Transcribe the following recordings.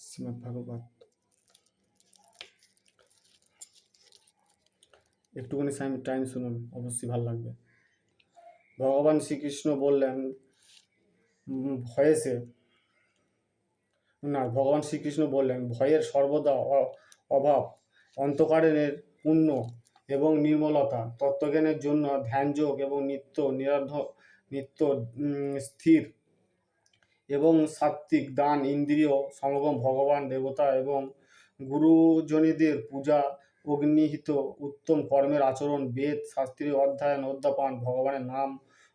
শ্রীমদ্ ভাগবত। একটুখানি time time শুনুন, অবশ্যই ভালো লাগবে। ভগবান শ্রীকৃষ্ণ বললেন ভয়েসে না, ভগবান শ্রীকৃষ্ণ বললেন, ভয়ের সর্বদা অভাব অন্তকারের পুণ্য এবং নির্মলতা, তত্ত্বজ্ঞানের জন্য ধ্যানযোগ এবং নিত্য নিরাধ নিত্য স্থির। এবং সাত্ত্বিক দান, ইন্দ্রিয়, সমাগম, ভগবান, দেবতা এবং গুরুজনীদের পূজা, অগ্নিহিত, উত্তম কর্মের আচরণ, বেদ, শাস্ত্রীয় অধ্যয়ন, অধ্যাপন, ভগবানের নাম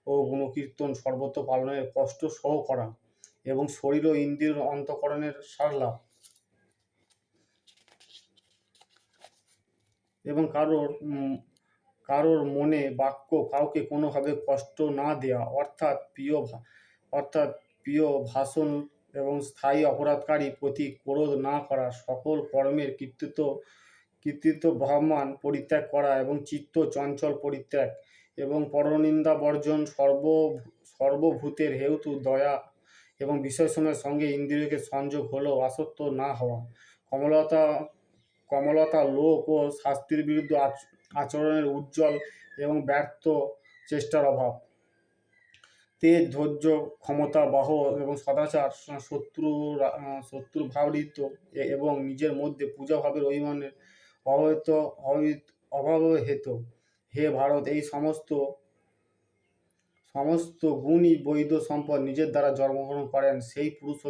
ও গুণকীর্তন সর্বত্র পালনের কষ্ট সহ করা এবং শরীর ও ইন্দ্রিয় অন্তকরণের সারলাভ। এবং কারোর কারোর মনে বাক্য কাউকে কোনোভাবে কষ্ট না দেওয়া অর্থাৎ প্রিয় অর্থাৎ প্রিয় ভাষণ এবং স্থায়ী অপরাধকারী প্রতি ক্রোধ না করা, সকল কর্মের কৃতিত্ব কৃতিত্ব ভাবমান পরিত্যাগ করা এবং চিত্ত চঞ্চল পরিত্যাগ এবং পরনিন্দা বর্জন সর্ব, সর্বভূতের হেতু দয়া এবং বিষয়সমূহের সঙ্গে ইন্দ্রিয়কে সংযোগ হলেও আসক্ত না হওয়া। কমলতা কমলতা লোক ও শাস্তির বিরুদ্ধে আচ- আচরণের উজ্জ্বল এবং ব্যর্থ চেষ্টার অভাব। তেজ, ধৈর্য, ক্ষমতা, বাহ এবং সদাচার শত্রু শত্রু ভাবরিত এ- এবং নিজের মধ্যে পূজা ভাবের অভিমানের অবহিত অভাব হেতু হে ভারত, এই সমস্ত সমস্ত গুণই বৈধ সম্পদ নিজের দ্বারা জন্মগ্রহণ করেন। সেই পুরুষ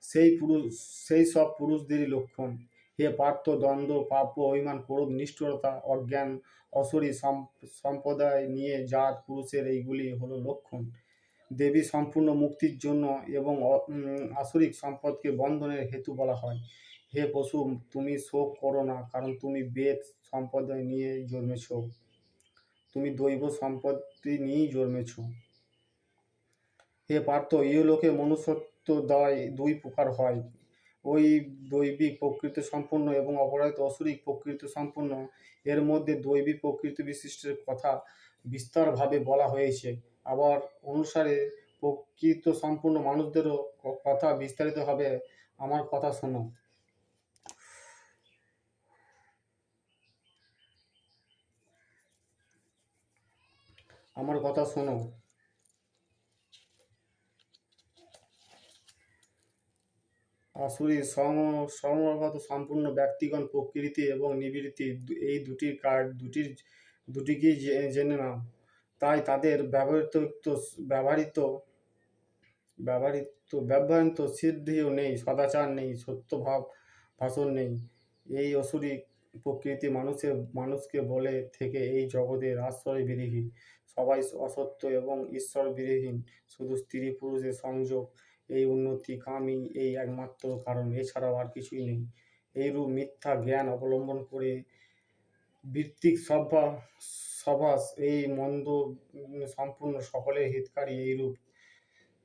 সেই পুরুষ, সেই সব পুরুষদেরই লক্ষণ। হে পার্থ, দ্বন্দ্ব, পাপ অভিমান, ক্রোধ, নিষ্ঠুরতা, অজ্ঞান অসুরী সম- সম্প্রদায় নিয়ে জাত পুরুষের এইগুলি হলো লক্ষণ। দেবী সম্পূর্ণ মুক্তির জন্য এবং আসুরিক সম্পদকে বন্ধনের হেতু বলা হয়। হে পশু, তুমি শোক করো না, কারণ তুমি বেদ সম্পদ নিয়ে জন্মেছ। তুমি দৈব সম্পত্তি নিয়েই জন্মেছ। হে পার্থ, ইহলোকে মনুষ্যত্ব দয় দুই প্রকার হয়। ওই দৈবিক প্রকৃতি সম্পূর্ণ এবং অপরাধিত অসুরিক প্রকৃতি সম্পূর্ণ। এর মধ্যে দৈবিক প্রকৃতি বিশিষ্টের কথা বিস্তারভাবে বলা হয়েছে। আবার অনুসারে প্রকৃত সম্পূর্ণ মানুষদেরও কথা বিস্তারিত হবে আমার কথা শোনো। আমার কথা শোনো। আসুরি সম সমগত সম্পূর্ণ ব্যক্তিগণ প্রকৃতি এবং নিবৃত্তি এই দুটির কার্ড দুটির দুটিকেই জেনে নাও। তাই তাদের ব্যবহৃত ব্যবহৃত ব্যবহৃত ব্যবহৃত সিদ্ধিও নেই, সদাচার নেই সত্যভাব ভাষণ নেই। এই অসুরি প্রকৃতি মানুষের মানুষকে বলে থেকে এই জগতের আশ্রয় বিরোহী। সবাই অসত্য এবং ঈশ্বর বিরোহীন, শুধু স্ত্রী পুরুষের সংযোগ, এই উন্নতি কামই এই একমাত্র কারণ, এছাড়াও আর কিছুই নেই। এইরূপ মিথ্যা জ্ঞান অবলম্বন করে বৃত্তিক সভা সভাস এই মন্দ সম্পূর্ণ সকলের হিতকারী এইরূপ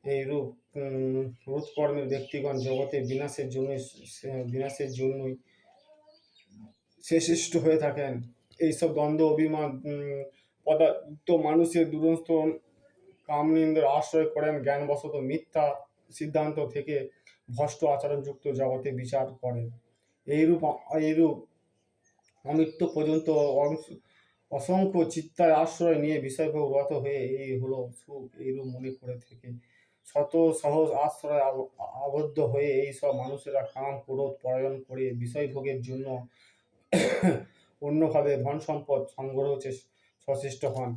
এইরূপ উম, রোধকর্মের ব্যক্তিগণ জগতে বিনাশের জন্য বিনাশের জন্যই শেষিষ্ট হয়ে থাকেন। এইসব দ্বন্দ্ব অভিমান পদার্থ মানুষের দুরস্ত কামনিন্দের আশ্রয় করেন জ্ঞানবশত মিথ্যা সিদ্ধান্ত থেকে ভ্রষ্ট আচরণযুক্ত জগতে বিচার করেন। এইরূপ এইরূপ অমৃত্যু পর্যন্ত অংশ- অসংখ্য চিত্তার আশ্রয় নিয়ে বিষয়ভোগ রত হয়ে এই হলো সুখ, এইরূপ মনে করে থেকে। শত সহজ আশ্রয় আবদ্ধ হয়ে এই সব মানুষেরা কাম, ক্রোধ পরায়ণ করে বিষয়ভোগের জন্য অন্যভাবে ধন সম্পদ সংগ্রহ সচেষ্ট হন।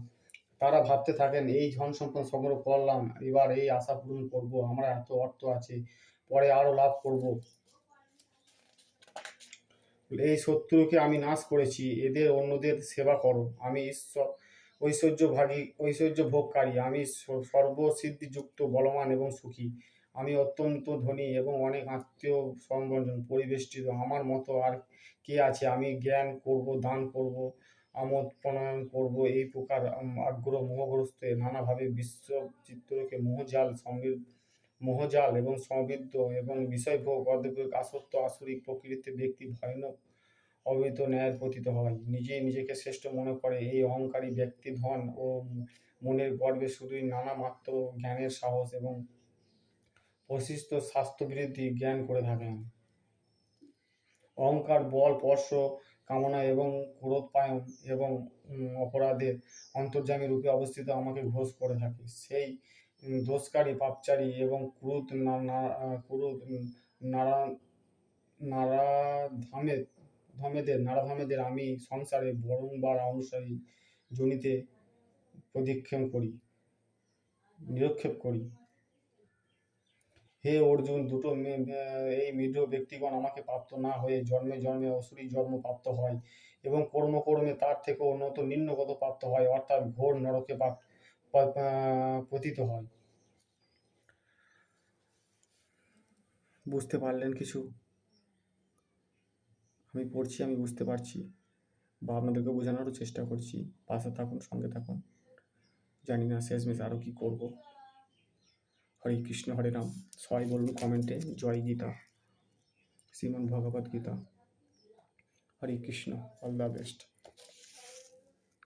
তারা ভাবতে থাকেন, এই ধন সম্পদ সংগ্রহ করলাম, এবার এই আশা পূরণ করব, আমরা এত অর্থ আছে, পরে আরও লাভ করব। এই শত্রুকে আমি নাশ করেছি, এদের অন্যদের সেবা করো। আমি ঈশ্বর ঐশ্বর্য ঐশ্বর্যভাগী ঐশ্বর্য ভোগকারী আমি সর্বসিদ্ধিযুক্ত, বলবান এবং সুখী। আমি অত্যন্ত ধনী এবং অনেক আত্মীয় সংবর্জন পরিবেষ্টিত। আমার মতো আর কে আছে? আমি জ্ঞান করব, দান করব, আমোদ প্রণয়ন করব, এই প্রকার আগ্রহ মোহগ্রস্ত নানাভাবে বিশ্ব চিত্রকে মোহজাল সমৃদ্ধ মোহজাল এবং সমৃদ্ধ এবং বিষয়ভোগ, অদ্ভুত, আসক্ত, আসরিক প্রকৃতিতে ব্যক্তি ভয়ানক, অবৈধ ন্যায়ের পতিত হয়। নিজেই নিজেকে শ্রেষ্ঠ মনে করে। এই অহংকারী ব্যক্তি ধন ও মনের গর্বে শুধুই নানা মাত্র জ্ঞানের সাহস এবং প্রশিষ্ট স্বাস্থ্যবৃদ্ধি জ্ঞান করে থাকেন। অহংকার, বল, স্পর্শ, কামনা এবং ক্রোধপায়ন এবং অপরাধের অন্তর্যামী রূপে অবস্থিত আমাকে ঘোষ করে থাকে। সেই দোষকারী পাপচারী এবং ক্রোধ না না- আহ, ক্রোধ উম, নারা ধামেদের আমি সংসারে বরংবার অনুসারী জনিতে প্রদীক্ষেপ করি নিরক্ষেপ করি। হে অর্জুন দুটো এই মৃদ ব্যক্তিগণ আমাকে প্রাপ্ত না হয়ে জন্মে জন্মে অসুরী জন্ম প্রাপ্ত হয় এবং কর্মকর্মে তার থেকে উন্নত নিম্নগত প্রাপ্ত হয় অর্থাৎ ঘোর নরকে পাপ- পা- আহ, পতিত হয়। বুঝতে পারলেন কিছু? আমি পড়ছি, আমি বুঝতে পারছি। বা আপনাদেরকে বোঝানোরও চেষ্টা করছি। পাশে থাকুন, সঙ্গে থাকুন। জানি না শেষমেশ আরও কী করব। হরে কৃষ্ণ, হরে রাম। সবাই বলুন কমেন্টে, জয় Gita Shrimad Bhagavad Gita. Hare Krishna, all the best.